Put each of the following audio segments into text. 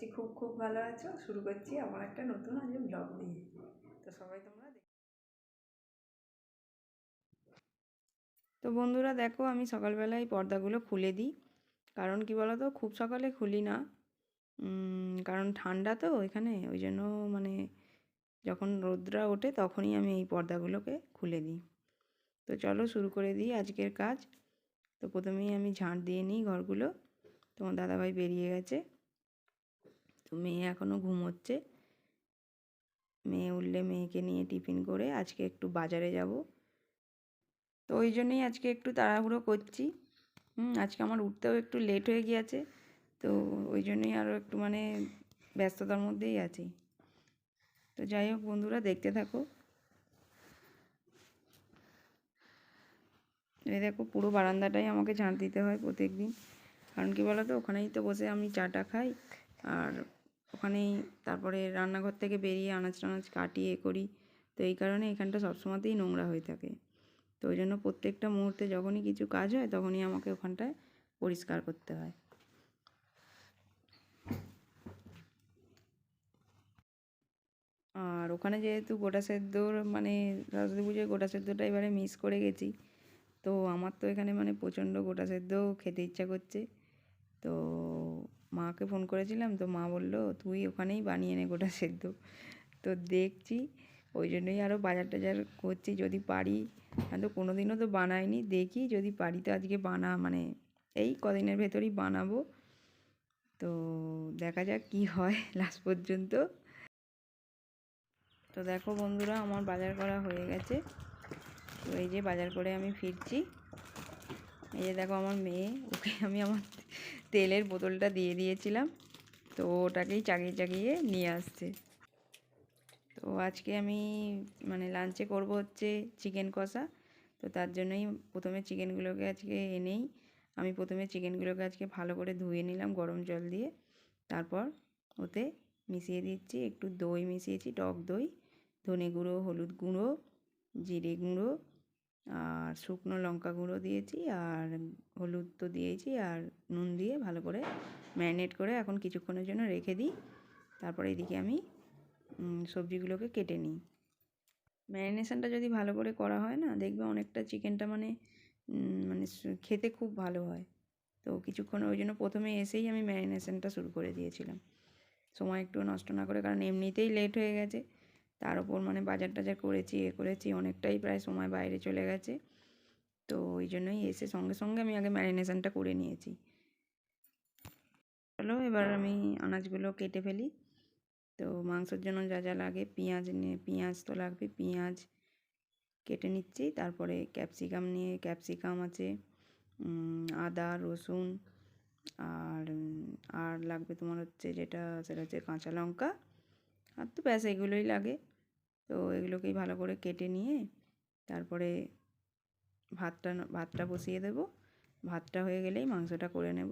করছি, খুব খুব ভালো আছো? শুরু করছি আমার একটা নতুন আজ ব্লগ দিয়ে তো সবাই তোমরা তো বন্ধুরা দেখো, আমি সকালবেলায় পর্দাগুলো খুলে দিই। কারণ কি বলো তো খুব সকালে খুলি না। কারণ ঠান্ডা তো এখানে, ওই জন্য মানে যখন রোদরা ওঠে তখনই আমি এই পর্দাগুলোকে খুলে দিই। তো চলো শুরু করে দিই আজকের কাজ। তো প্রথমেই আমি ঝাঁট দিয়ে নিই ঘরগুলো। তোমার দাদাভাই বেরিয়ে গেছে। তো মেয়ে এখনও ঘুমোচ্ছে। মেয়ে উঠলে মেয়েকে নিয়ে টিফিন করে আজকে একটু বাজারে যাব। তো ওই জন্যই আজকে একটু তাড়াহুড়ো করছি। হুম, আজকে আমার উঠতেও একটু লেট হয়ে গিয়েছে। তো ওই জন্যই আরও একটু মানে ব্যস্ততার মধ্যেই আছি। তো যাই হোক বন্ধুরা, দেখতে থাকো। এই দেখো পুরো বারান্দাটাই আমাকে ঝাঁট দিতে হয় প্রত্যেক দিন কারণ কি বলো তো ওখানেই তো বসে আমি চাটা খাই। আর ওখানেই তারপরে রান্নাঘর থেকে বেরিয়ে আনাজ টানাজ কাটি এ করি। তো এই কারণে এখানটা সবসময়তেই নোংরা হয়ে থাকে। তো ওই জন্য প্রত্যেকটা মুহূর্তে যখনই কিছু কাজ হয়, তখনই আমাকে ওখানটায় পরিষ্কার করতে হয়। আর ওখানে যেহেতু গোটা সেদ্ধর মানে সরস্বতী পুজোয় গোটা সেদ্ধটা এবারে মিস করে গেছি, তো আমার তো এখানে মানে প্রচণ্ড গোটা সেদ্ধ খেতে ইচ্ছা করছে। তো মাকে ফোন করেছিলাম তো মা বলল, তুই ওখানেই বানিয়ে নে গোটা সেদ্ধ। তো দেখছি, ওই জন্যই আরও বাজার টাজার করছি, যদি পারি। তো কোনো দিনও তো বানাইনি, দেখি যদি পারি তো আজকে বানা মানে এই কদিনের ভেতরেই বানাবো। তো দেখা যাক কি হয় লাস্ট পর্যন্ত। তো দেখো বন্ধুরা, আমার বাজার করা হয়ে গেছে। তো এই যে বাজার করে আমি ফিরছি। এই যে দেখো আমার মেয়ে, ওকে আমি আমার তেলের বোতলটা দিয়ে দিয়েছিলাম। তো ওটাকেই চাগিয়ে চাগিয়ে নিয়ে আসছে। তো আজকে আমি মানে লাঞ্চে করব হচ্ছে চিকেন কষা। তো তার জন্যই প্রথমে চিকেনগুলোকে আজকে এনেই আমি প্রথমে চিকেনগুলোকে আজকে ভালো করে ধুয়ে নিলাম গরম জল দিয়ে। তারপর ওতে মিশিয়ে দিচ্ছি, একটু দই মিশিয়েছি, টক দই, ধনে গুঁড়ো, হলুদ গুঁড়ো, জিরে গুঁড়ো আর শুকনো লঙ্কা গুঁড়ো দিয়েছি আর হলুদ তো দিয়েছি আর নুন দিয়ে ভালো করে ম্যারিনেট করে এখন কিছুক্ষণের জন্য রেখে দিই। তারপরে এদিকে আমি সবজিগুলোকে কেটে নিই। ম্যারিনেশনটা যদি ভালো করে করা হয় না, দেখবে অনেকটা চিকেনটা মানে মানে খেতে খুব ভালো হয়। তো কিছুক্ষণ ওই জন্য প্রথমে এসেই আমি ম্যারিনেশনটা শুরু করে দিয়েছিলাম। সময় একটু নষ্ট না করে, কারণ এমনিতেই লেট হয়ে গেছে। তার ওপর মানে বাজার টাজার করেছি, এ করেছি, অনেকটাই প্রায় সময় বাইরে চলে গেছে। তো ওই জন্যই এসে সঙ্গে সঙ্গে আমি আগে ম্যারিনেশনটা করে নিয়েছি। চলো এবার আমি আনাজগুলো কেটে ফেলি। তো মাংসের জন্য যা যা লাগে, পেঁয়াজ নিয়ে পেঁয়াজ তো লাগবে, পেঁয়াজ কেটে নিচ্ছি। তারপরে ক্যাপসিকাম নিয়ে, ক্যাপসিকাম আছে আদা, রসুন আর আর লাগবে তোমার হচ্ছে যেটা, সেটা হচ্ছে কাঁচা লঙ্কা। আর তো ব্যাস, এগুলোই লাগে। তো এগুলোকেই ভালো করে কেটে নিয়ে তারপরে ভাতটা ভাতটা বসিয়ে দেবো। ভাতটা হয়ে গেলেই মাংসটা করে নেব।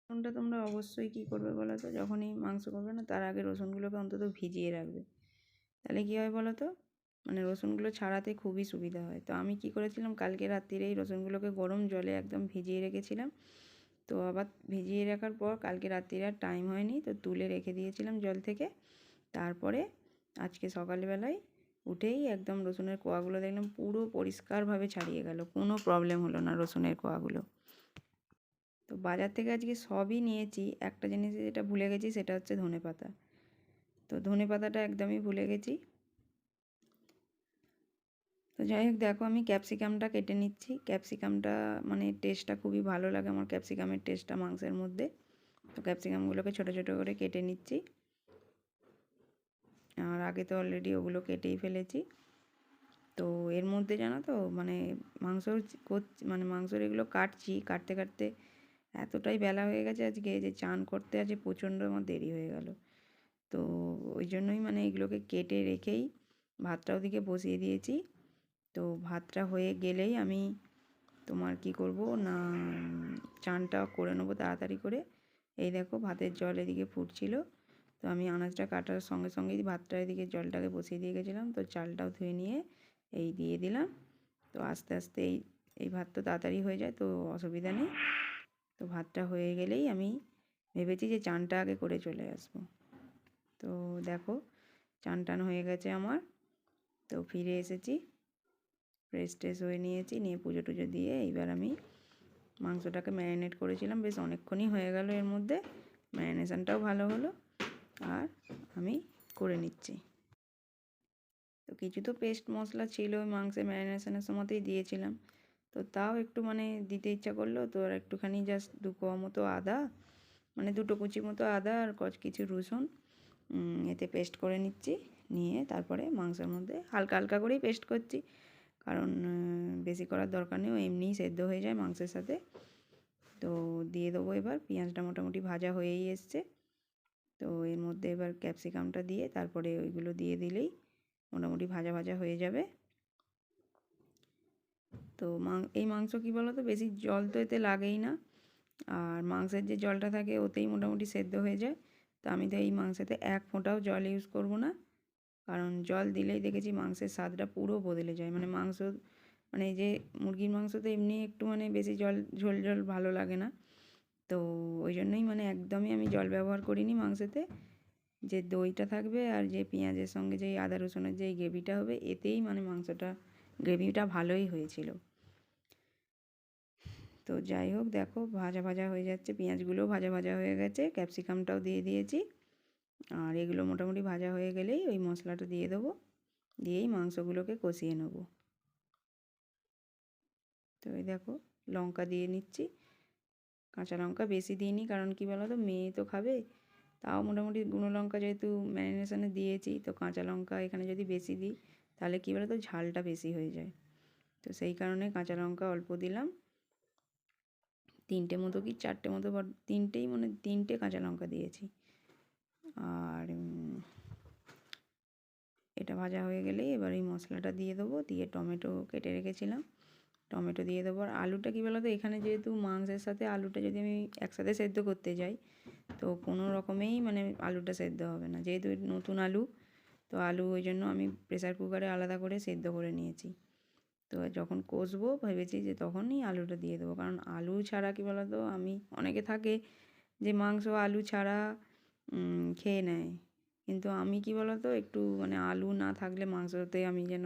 রসুনটা তোমরা অবশ্যই কী করবে বলো তো? যখনই মাংস করবে না, তার আগে রসুনগুলোকে অন্তত ভিজিয়ে রাখবে। তাহলে কী হয় বলো তো? মানে রসুনগুলো ছাড়াতে খুবই সুবিধা হয়। তো আমি কি করেছিলাম, কালকে রাত্রিরেই রসুনগুলোকে গরম জলে একদম ভিজিয়ে রেখেছিলাম। তো আবার ভিজিয়ে রাখার পর কালকে রাত্রিরে আর টাইম হয়নি, তো তুলে রেখে দিয়েছিলাম জল থেকে। তারপরে আজকে সকালবেলায় উঠেই একদম রসুনের কোয়াগুলো দেখলাম, পুরো পরিষ্কারভাবে ছাড়িয়ে গেল, কোনো প্রবলেম হলো না রসুনের কোয়াগুলো। তো বাজার থেকে আজকে সবই নিয়েছি, একটা জিনিস যেটা ভুলে গেছি সেটা হচ্ছে ধনে পাতা। তো ধনে পাতাটা একদমই ভুলে গেছি। তো যাই হোক, দেখো আমি ক্যাপসিকামটা কেটে নিচ্ছি ক্যাপসিকামটা মানে টেস্টটা খুবই ভালো লাগে আমার ক্যাপসিকামের টেস্টটা মাংসের মধ্যে। তো ক্যাপসিকামগুলোকে ছোটো ছোটো করে কেটে নিচ্ছি। আর আগে তো অলরেডি ওগুলো কেটেই ফেলেছি। তো এর মধ্যে জানো তো মানে মাংস করছি মানে মাংসর এগুলো কাটছি, কাটতে কাটতে এতটাই বেলা হয়ে গেছে আজকে যে চান করতে আজকে প্রচণ্ড আমার দেরি হয়ে গেল। তো ওই জন্যই মানে এগুলোকে কেটে রেখেই ভাতটা ওদিকে বসিয়ে দিয়েছি। তো ভাতটা হয়ে গেলেই আমি তোমার কি করব না চানটা করে নেব তাড়াতাড়ি করে। এই দেখো ভাতের জল এদিকে ফুটছিল। তো আমি আনাজটা কাটার সঙ্গে সঙ্গেই ভাতটা এদিকে জলটাকে বসিয়ে দিয়ে গেছিলাম, তো চালটাও ধুয়ে নিয়ে এই দিয়ে দিলাম। তো আস্তে আস্তে এই এই ভাত তো তাড়াতাড়ি হয়ে যায়, তো অসুবিধা নেই। তো ভাতটা হয়ে গেলেই আমি ভেবেছি যে চানটা আগে করে চলে আসব। তো দেখো, চান টান হয়ে গেছে আমার। তো ফিরে এসেছি ফ্রেশ ট্রেশ হয়ে নিয়েছি, নিয়ে পুজো টুজো দিয়ে এইবার আমি মাংসটাকে ম্যারিনেট করেছিলাম। বেশ অনেকক্ষণই হয়ে গেল এর মধ্যে, ম্যারিনেশনটাও ভালো হলো। আর আমি করে নিচ্ছি। তো কিছু তো পেস্ট মশলা ছিল, মাংসের ম্যারিনেশনের সময়তেই দিয়েছিলাম। তো তাও একটু মানে দিতে ইচ্ছা করল, তো আর একটুখানি জাস্ট দু কোয়া মতো আদা মানে দুটো কুচি মতো আদা আর কচ কিছু রসুন এতে পেস্ট করে নিচ্ছি, নিয়ে তারপরে মাংসের মধ্যে হালকা হালকা করেই পেস্ট করছি। কারণ বেশি করার দরকার নেই এমনিই সেদ্ধ হয়ে যায় মাংসের সাথে। তো দিয়ে দেবো এবার, পেঁয়াজটা মোটামুটি ভাজা হয়েই এসছে। তো এর মধ্যে এবার ক্যাপসিকামটা দিয়ে তারপরে ওইগুলো দিয়ে দিলেই মোটামুটি ভাজা ভাজা হয়ে যাবে। তো এই মাংস কী বলো তো বেশি জল তো এতে লাগেই না। আর মাংসের যে জলটা থাকে ওতেই মোটামুটি সেদ্ধ হয়ে যায়। তো আমি তো এই মাংসেতে এক ফোঁটাও জল ইউজ করব না। কারণ জল দিলেই দেখেছি মাংসের স্বাদটা পুরো বদলে যায়। মানে মাংস মানে যে মুরগির মাংস তো এমনি একটু মানে বেশি জল, ঝোল ঝোল ভালো লাগে না। তো ওই জন্যই মানে একদমই আমি জল ব্যবহার করিনি মাংসেতে। যে দইটা থাকবে আর যে পেঁয়াজের সঙ্গে যে আদা রসুনের যে গ্রেভিটা হবে, এতেই মানে মাংসটা, গ্রেভিটা ভালোই হয়েছিল। তো যাই হোক, দেখো ভাজা ভাজা হয়ে যাচ্ছে, পেঁয়াজগুলোও ভাজা ভাজা হয়ে গেছে, ক্যাপসিকামটাও দিয়ে দিয়েছি। আর এগুলো মোটামুটি ভাজা হয়ে গেলেই ওই মশলাটা দিয়ে দেবো, দিয়েই মাংসগুলোকে কষিয়ে নেব। তো এই দেখো, লঙ্কা দিয়ে নিচ্ছি। কাঁচা লঙ্কা বেশি দিইনি, কারণ কী বলো তো মেয়ে তো খাবে। তাও মোটামুটি গুঁড়ো লঙ্কা যেহেতু ম্যারিনেশনে দিয়েছি, তো কাঁচা লঙ্কা এখানে যদি বেশি দিই, তাহলে কী বলো তো ঝালটা বেশি হয়ে যায়। তো সেই কারণে কাঁচা লঙ্কা অল্প দিলাম। তিনটে মতো কি, চারটে মতো তিনটেই মানে তিনটে কাঁচা লঙ্কা দিয়েছি। আর এটা ভাজা হয়ে গেলেই এবার এই মশলাটা দিয়ে দেবো, দিয়ে টমেটো কেটে রেখেছিলাম। টমেটো দিয়ে দেবো। আর আলুটা কী বলতো? এখানে যেহেতু মাংসের সাথে আলুটা যদি আমি একসাথে সেদ্ধ করতে যাই, তো কোনো রকমেই মানে আলুটা সেদ্ধ হবে না। যেহেতু নতুন আলু, তো আলু ওই জন্য আমি প্রেসার কুকারে আলাদা করে সেদ্ধ করে নিয়েছি। তো যখন কষবো, ভেবেছি যে তখনই আলুটা দিয়ে দেবো। কারণ আলু ছাড়া কী বলতো? আমি, অনেকে থাকে যে মাংস আলু ছাড়া খেয়ে নেয়। কিন্তু আমি কী বলতো? একটু মানে আলু না থাকলে মাংসতে আমি যেন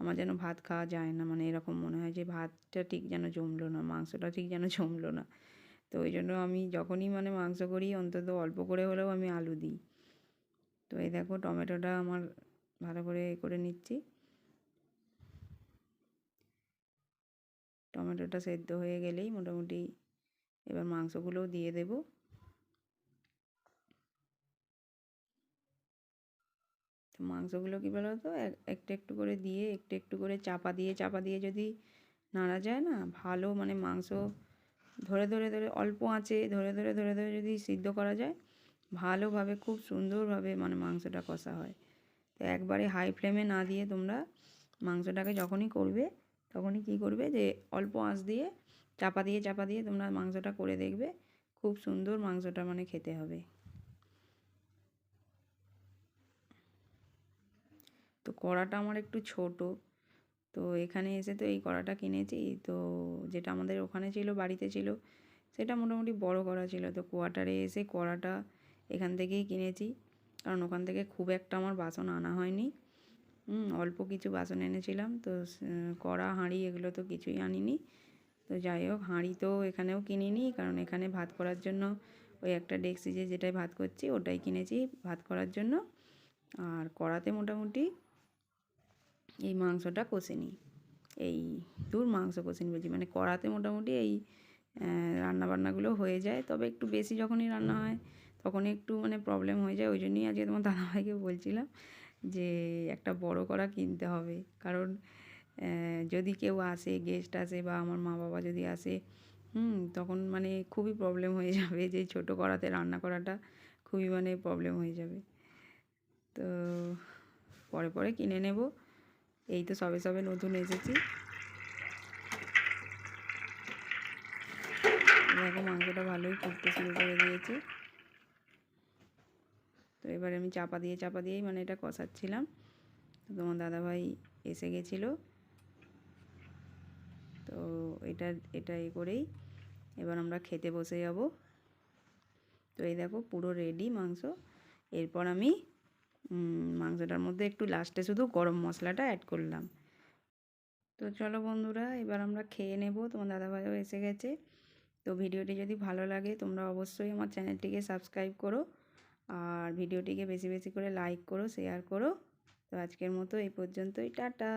আমার যেন ভাত খাওয়া যায় না মানে এরকম মনে হয় যে ভাতটা ঠিক যেন জমলো না, মাংসটা ঠিক যেন জমলো না। তো ওই জন্য আমি যখনই মানে মাংস করি, অন্তত অল্প করে হলেও আমি আলু দিই। তো এই দেখো টমেটোটা আমার ভালো করে করে নিচ্ছি। টমেটোটা সেদ্ধ হয়ে গেলেই মোটামুটি এবার মাংসগুলোও দিয়ে দেব। মাংসগুলো কী বলো তো একটু একটু করে দিয়ে, একটু একটু করে চাপা দিয়ে চাপা দিয়ে যদি নাড়া যায় না, ভালো মানে মাংস ধরে ধরে ধরে অল্প আঁচে ধরে ধরে ধরে ধরে যদি সিদ্ধ করা যায়, ভালোভাবে খুব সুন্দরভাবে মানে মাংসটা কষা হয়। তো একবারে হাই ফ্লেমে না দিয়ে তোমরা মাংসটাকে যখনই করবে, তখনই কী করবে যে অল্প আঁচ দিয়ে চাপা দিয়ে চাপা দিয়ে তোমরা মাংসটা করে দেখবে, খুব সুন্দর মাংসটা মানে খেতে হবে। তো কড়াটা আমার একটু ছোট। তো এখানে এসে তো এই কড়াটা কিনেছি। তো যেটা আমাদের ওখানে ছিল, বাড়িতে ছিল, সেটা মোটামুটি বড় কড়া ছিল। তো কোয়ার্টারে এসে কড়াটা এখান থেকেই কিনেছি। কারণ ওখান থেকে খুব একটা আমার বাসন আনা হয়নি। অল্প কিছু বাসন এনেছিলাম। তো কড়া, হাঁড়ি এগুলো তো কিছুই আনিনি। তো যাই হোক, হাঁড়ি তো এখানেও কিনিনি। কারণ এখানে ভাত করার জন্য ওই একটা ডেক্সি যে যেটাই ভাত করছি, ওটাই কিনেছি ভাত করার জন্য। আর কড়াতে মোটামুটি এই মাংসটা কষে নিই। এই দূর মাংস কষে নিই বলছি। মানে কড়াতে মোটামুটি এই রান্নাবান্নাগুলো হয়ে যায়। তবে একটু বেশি যখনই রান্না হয় তখন একটু মানে প্রবলেম হয়ে যায়। ওই জন্যই আজকে তোমার দাদাভাইকে বলছিলাম যে, একটা বড় কড়া কিনতে হবে। কারণ যদি কেউ আসে গেস্ট আসে বা আমার মা বাবা যদি আসে, হুম, তখন মানে খুবই প্রবলেম হয়ে যাবে যে, ছোটো কড়াতে রান্না করাটা খুবই মানে প্রবলেম হয়ে যাবে। তো, পরে পরে কিনে নেব। এই তো সবে সবে নতুন এসেছি। দেখো মাংসটা ভালোই ফুটতে শুরু করে দিয়েছে। তো এবার আমি চাপা দিয়ে, চাপা দিয়েই মানে এটা কষাচ্ছিলাম। তো তোমার দাদাভাই এসে গেছিল। তো এটা এটা এ করেই এবার আমরা খেতে বসে যাব। তো এই দেখো পুরো রেডি মাংস। এরপর আমি মাংসটার মধ্যে একটু লাস্টে শুধু গরম মশলাটা অ্যাড করলাম। তো চলো বন্ধুরা, এবার আমরা খেয়ে নেব। তোমার দাদাভাইও এসে গেছে। তো ভিডিওটি যদি ভালো লাগে, তোমরা অবশ্যই আমার চ্যানেলটিকে সাবস্ক্রাইব করো আর ভিডিওটিকে বেশি বেশি করে লাইক করো শেয়ার করো। তো আজকের মতো এই পর্যন্তই। টাটা!